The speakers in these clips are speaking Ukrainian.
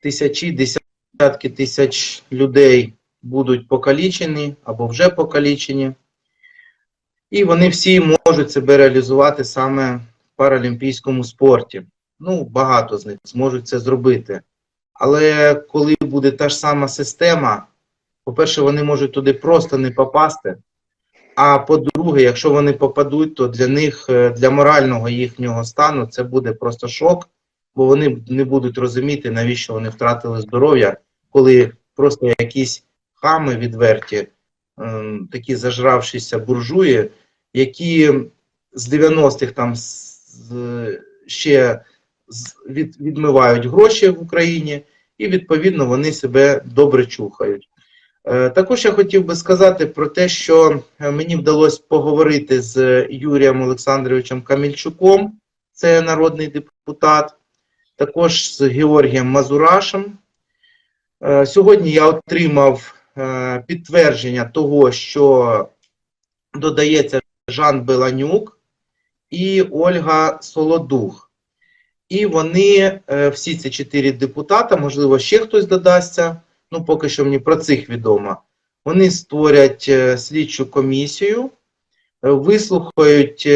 тисячі, десятки тисяч людей будуть покалічені або вже покалічені. І вони всі можуть себе реалізувати саме в паралімпійському спорті. Ну, багато з них зможуть це зробити. Але коли буде та ж сама система, по-перше, вони можуть туди просто не попасти. А по-друге, якщо вони попадуть, то для них, е, для морального їхнього стану, це буде просто шок, бо вони не будуть розуміти, навіщо вони втратили здоров'я, коли просто якісь хами відверті, ем, такі зажравшіся буржуї, які з 90-х там ще від, відмивають гроші в Україні, і відповідно вони себе добре чухають. Е, Також я хотів би сказати про те, що е, мені вдалося поговорити з Юрієм Олександровичем Камільчуком, це народний депутат, також з Георгієм Мазурашем. Е, Сьогодні я отримав е, підтвердження того, що додається Жан Беланюк і Ольга Солодух. І вони, е, всі ці чотири депутата, можливо, ще хтось додасться, ну поки що мені про цих відомо. Вони створять слідчу комісію, вислухають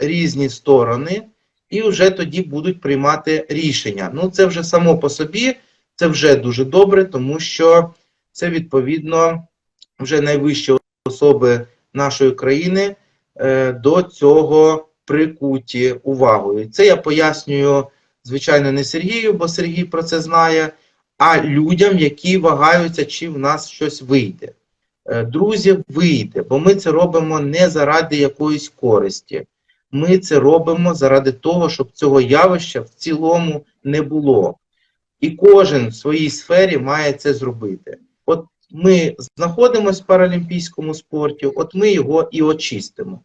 різні сторони і вже тоді будуть приймати рішення. Ну, це вже само по собі, це вже дуже добре, тому що це відповідно вже найвищі особи нашої країни е, до цього прикуті увагою. Це я пояснюю, звичайно, не Сергію, бо Сергій про це знає, а людям, які вагаються, чи в нас щось вийде. Е, Друзі, вийде, бо ми це робимо не заради якоїсь користі. Ми це робимо заради того, щоб цього явища в цілому не було. І кожен в своїй сфері має це зробити. От ми знаходимося в паралімпійському спорті, от ми його і очистимо.